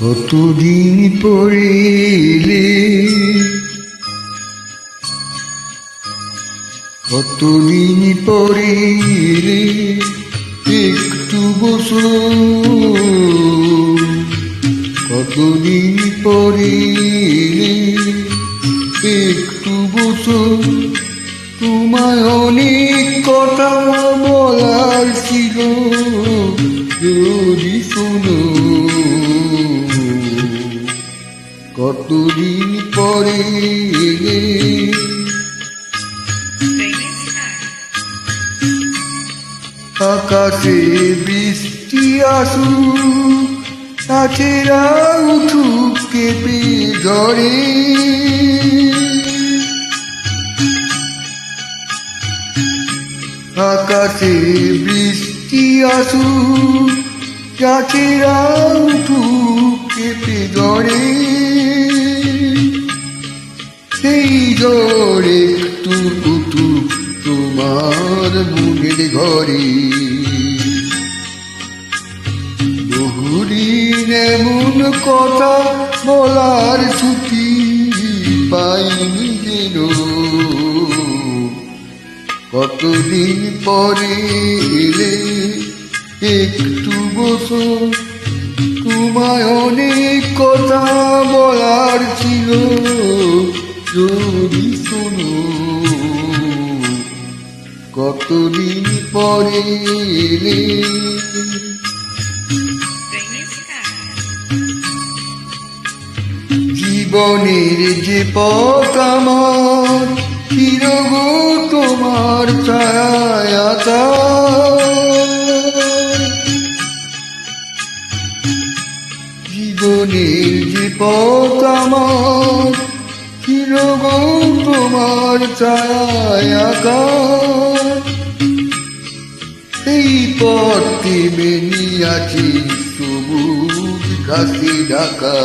কতদিন পরে এলে কতদিন পরে এলে একটু বসো। কতদিন পরে এলে একটু বসো। তোমায় অনেক কথা পরে এলে আকাশে বৃষ্টি আসুক তাছেরা উঠুক কেঁপে ঝরে আকাশে বৃষ্টি আসুক গাছেরা উঠুক ঝড় একটু উঠুক তোমার মনের ঘরে বহুদিন এমন কথা বলার ছুটি পাইনি যেন। কতদিন পরে এলে একটু বসো, তোমায় অনেক কথা বলার ছিল। যদি শোনো কতদিন পরে জীবনের যে চিরগ তোমার ছায়াতা জীবনের যে আমার তোমার ছায়াকা এই পথে বেনিয়াছি সবুজ ঘাসে ঢাকা।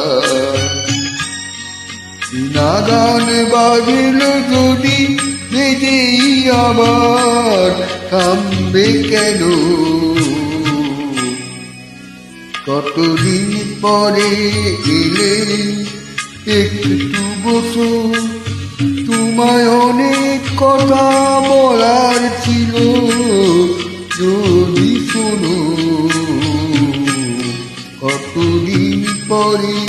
নাগান বাজিল যদি বেজেই আবার থামবে কেন? কতদিন পরে এলে একটু বসো। তোমায় অনেক কথা বলার ছিল। যদি শোনো, কতদিন পরে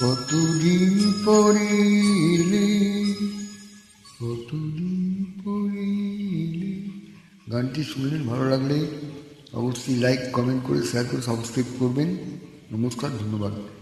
কতদিন পরে কতদিন পরে গানটি শুনলেন ভালো লাগলে অবশ্যই লাইক কমেন্ট করে শেয়ার করে সাবস্ক্রাইব করবেন। নমস্কার ধন্যবাদ।